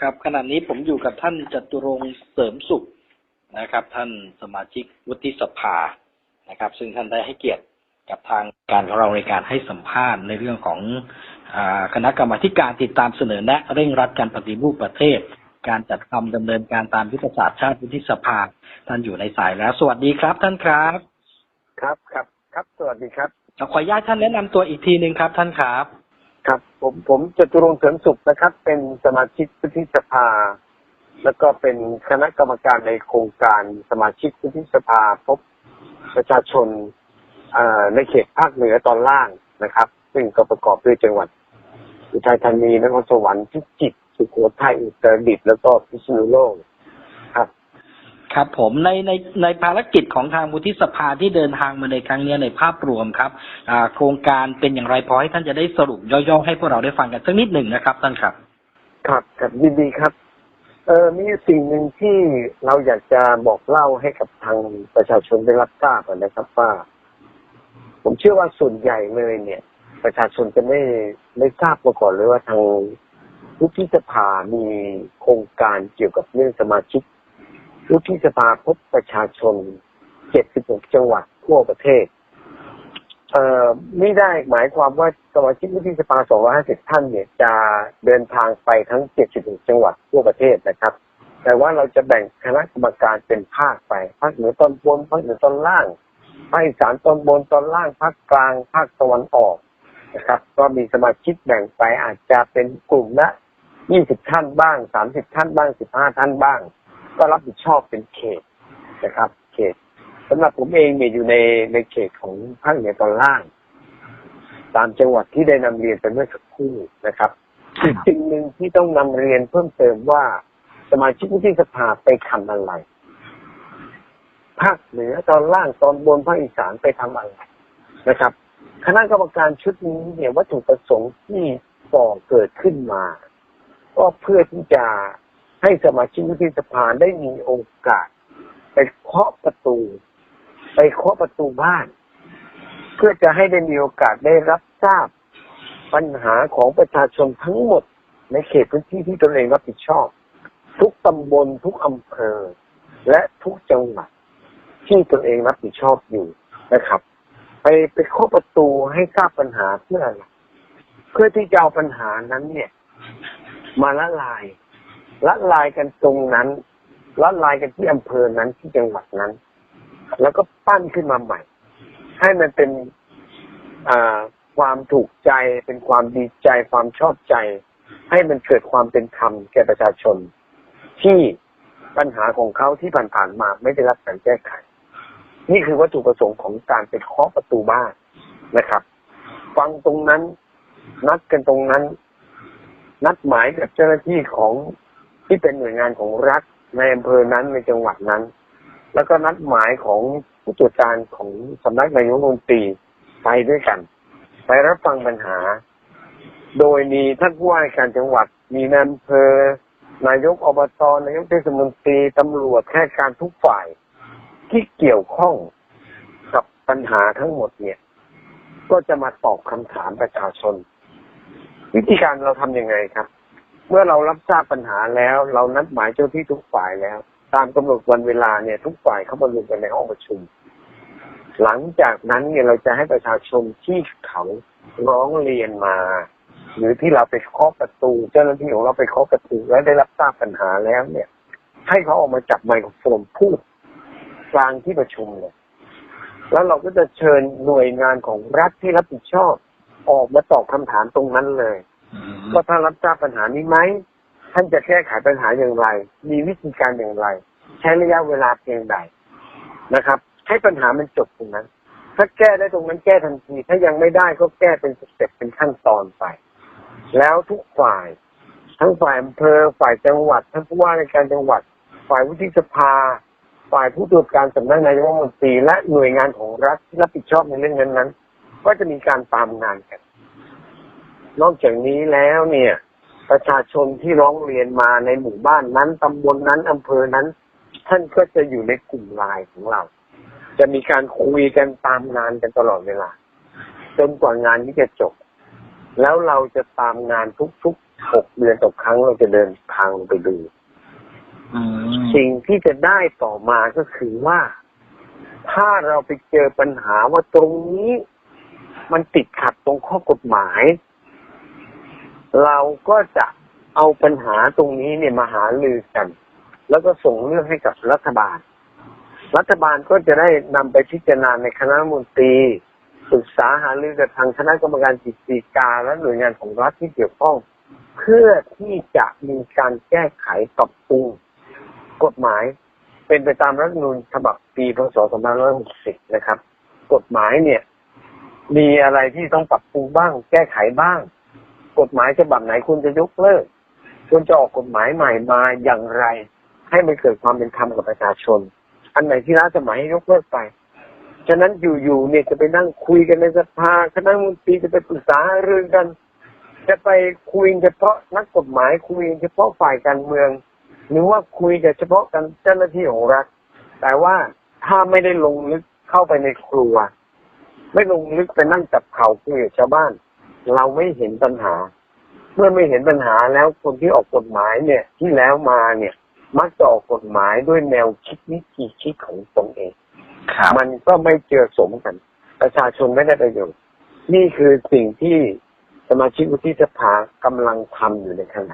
ครับขณะนี้ผมอยู่กับท่านจตุรงค์เสริมสุขนะครับ ท่านสมาชิกวุฒิสภานะครับ ซึ่งท่านได้ให้เกียรติกับทางการของเราในการให้สัมภาษณ์ในเรื่องของอาคณะกรรมาธิการติดตามเสนอแนะเร่งรัดการปฏิรูปประเทศ การจัดทำดำเนินการตามยุทธศาสตร์ชาติวุฒิสภา ท่านอยู่ในสายแล้ว สวัสดีครับท่านครับ ครับครับครับสวัสดีครับขออนุญาตท่านแนะนำตัวอีกทีหนึ่งครับท่านครับ ครับ ผมผมจตุรงเสริมสุขนะครับ เป็นสมาชิกวุฒิสภา แล้วก็เป็นคณะกรรมการในโครงการสมาชิกวุฒิสภาพบประชาชนในเขตภาคเหนือตอนล่างนะครับ ซึ่งก็ประกอบด้วยจังหวัด อุทัยธานีนครสวรรค์พิจิตรสุโขทัยอุตรดิตถ์แล้วก็พิษณุโลก ครับผมในในในภารกิจของทางวุฒิสภาที่เดินทางมาในครั้งนี้ในภาพรวมครับโครงการเป็นอย่างไรพอให้ท่านจะได้สรุปย่อๆให้พวกเราได้ฟังกันสักนิดหนึ่งนะครับท่านครับ ครับครับยินดีครับเออมีสิ่งหนึ่งที่เราอยากจะบอกเล่าให้กับทางประชาชนได้รับทราบนะครับว่า ผมเชื่อว่าส่วนใหญ่เลยเนี่ย ประชาชนจะไม่ไม่ทราบมาก่อนเลยว่าทางวุฒิสภามีโครงการเกี่ยวกับเรื่องสมาชิก วุฒิสภาพบประชาชน 76 จังหวัดทั่วประเทศ เอ่อไม่ได้หมายความว่าสมาชิกวุฒิสภา 250 ท่านเนี่ยจะเดินทางไปทั้ง 76 จังหวัดทั่วประเทศนะครับ แต่ว่าเราจะแบ่งคณะกรรมการเป็นภาคไป ภาคเหนือตอนบน ภาคเหนือตอนล่าง ภาคอีสานตอนบนตอนล่าง ภาคกลาง ภาคตะวันออกนะครับ ก็มีสมาชิกแบ่งไปอาจจะเป็นกลุ่มละ 20 ท่านบ้าง 30 ท่านบ้าง 15 ท่านบ้าง ก็รับผิดชอบเป็นเขตนะครับ เขตสำหรับผมเองเนี่ยอยู่ในในเขตของภาคเหนือตอนล่าง ตามจังหวัดที่ได้นำเรียนไปเมื่อสักครู่นะครับสิ่งหนึ่งที่ต้องนำเรียนเพิ่มเติมว่าสมาชิกวุฒิสภาไปทำอะไร ภาคเหนือตอนล่างตอนบนภาคอีสานไปทำอะไรนะครับ คณะกรรมการชุดนี้เนี่ยวัตถุประสงค์ที่ก่อเกิดขึ้นมา ก็เพื่อที่จะ ให้สมาชิกวุฒิสภาได้มีโอกาส ไปเคาะประตู ไปเคาะประตูบ้าน เพื่อจะให้ได้มีโอกาสได้รับทราบ ปัญหาของประชาชนทั้งหมด ในเขตพื้นที่ที่ตนเองรับผิดชอบ ทุกตำบลทุกอำเภอ และทุกจังหวัด ที่ตนเองรับผิดชอบอยู่นะครับ ไปไปเคาะประตูให้ทราบปัญหาเพื่ออะไรเพื่อที่จะเอาปัญหานั้นเนี่ย มาละลาย ละลายกันตรงนั้นละลายกันที่อำเภอนั้นที่จังหวัดนั้น แล้วก็ปั้นขึ้นมาใหม่ ให้มันเป็นความถูกใจเป็นความดีใจความชอบใจ ให้มันเกิดความเป็นธรรมแก่ประชาชน ที่ปัญหาของเขาที่ผ่านๆมาไม่ได้รับการแก้ไข นี่คือวัตถุประสงค์ของการไปเคาะประตูบ้านนะครับ ฟังตรงนั้น นัดกันตรงนั้น นัดหมายกับเจ้าหน้าที่ของ ที่เป็นหน่วยงานของรัฐในอำเภอนั้นในจังหวัดนั้น แล้วก็นัดหมายของผู้ตรวจการของสำนักนายกรัฐมนตรีไปด้วยกัน ไปรับฟังปัญหา โดยมีท่านผู้ว่าการจังหวัด มีนายอำเภอนายกอบตนายกเทศมนตรีตำรวจข้าราชการทุกฝ่ายที่เกี่ยวข้องกับปัญหาทั้งหมดเนี่ย ก็จะมาตอบคำถามประชาชน วิธีการเราทำยังไงครับ เมื่อเรารับทราบปัญหาแล้ว เรานัดหมายเจ้าที่ทุกฝ่ายแล้ว ตามกำหนดวันเวลาเนี่ย ทุกฝ่ายเข้ามารวมกันในห้องประชุม หลังจากนั้นเนี่ยเราจะให้ประชาชนที่เขาร้องเรียนมา หรือที่เราไปเคาะประตู เจ้าหน้าที่ของเราไปเคาะประตูและได้รับทราบปัญหาแล้วเนี่ย ให้เขาออกมาจับไมโครโฟนพูดกลางที่ประชุมเลยแล้วเราก็จะเชิญหน่วยงานของรัฐที่รับผิดชอบ ออกมาตอบคำถามตรงนั้นเลย ว่าท่านรับทราบปัญหานี้ไหมท่านจะแก้ไขปัญหาอย่างไร มีวิธีการอย่างไร ใช้ระยะเวลาเพียงใดนะครับ ให้ปัญหามันจบตรงนั้นถ้าแก้ได้ตรงนั้นแก้ทันที ถ้ายังไม่ได้ก็แก้เป็นสเต็ปเป็นขั้นตอนไป แล้วทุกฝ่าย ทั้งฝ่ายอำเภอฝ่ายจังหวัดทั้งผู้ว่าราชการจังหวัด ฝ่ายวุฒิสภา ฝ่ายผู้ตรวจการสำนักนายกรัฐมนตรีและหน่วยงานของรัฐที่รับผิดชอบในเรื่องนั้นๆก็จะมีการตามงานกัน นอกจากนี้แล้วเนี่ย ประชาชนที่ร้องเรียนมาในหมู่บ้านนั้นตำบลนั้นอำเภอนั้น ท่านก็จะอยู่ในกลุ่มไลน์ของเรา จะมีการคุยกันตามงานกันตลอดเวลา จนกว่างานนี้จะจบ แล้วเราจะตามงานทุกๆหกเดือนต่อครั้งเราจะเดินทางลงไปดูอืมสิ่งที่จะได้ต่อมาก็คือว่า ถ้าเราไปเจอปัญหาว่าตรงนี้มันติดขัดตรงข้อกฎหมาย เราก็จะเอาปัญหาตรงนี้เนี่ยมาหาลือกัน แล้วก็ส่งเรื่องให้กับรัฐบาล รัฐบาลก็จะได้นำไปพิจารณาในคณะมนตรีปรึกษาหารือกับทางคณะกรรมการกิจการและหน่วยงานของรัฐที่เกี่ยวข้อง เพื่อที่จะมีการแก้ไขปรับปรุงกฎหมาย เป็นไปตามรัฐธรรมนูญฉบับปีพศ2560 นะครับ กฎหมายเนี่ย มีอะไรที่ต้องปรับปรุงบ้าง แก้ไขบ้าง กฎหมายฉบับไหนคุณจะยกเลิกคุณจะออกกฎหมายใหม่มาอย่างไร ให้มันเกิดความเป็นธรรมกับประชาชน อันไหนที่ล้าสมัยให้ยกเลิกไป ฉะนั้นอยู่ๆเนี่ยจะไปนั่งคุยกันในสภาคณะมนตรีจะไปปรึกษาหารือกัน จะไปคุยเฉพาะนักกฎหมายคุยเฉพาะฝ่ายการเมือง หรือว่าคุยกับเฉพาะกันเจ้าหน้าที่ของรัฐ แต่ว่าถ้าไม่ได้ลงลึกเข้าไปในครัว ไม่ลงลึกไปนั่งจับเข่าคุยกับชาวบ้าน เราไม่เห็นปัญหา เมื่อไม่เห็นปัญหาแล้วคนที่ออกกฎหมายเนี่ย ที่แล้วมาเนี่ย มักจะออกกฎหมายด้วยแนวคิดวิธีคิดของตนเองครับมันก็ไม่เจอสมกัน ประชาชนไม่ได้ประโยชน์นี่คือสิ่งที่สมาชิกวุฒิสภากำลังทำอยู่ในขณะ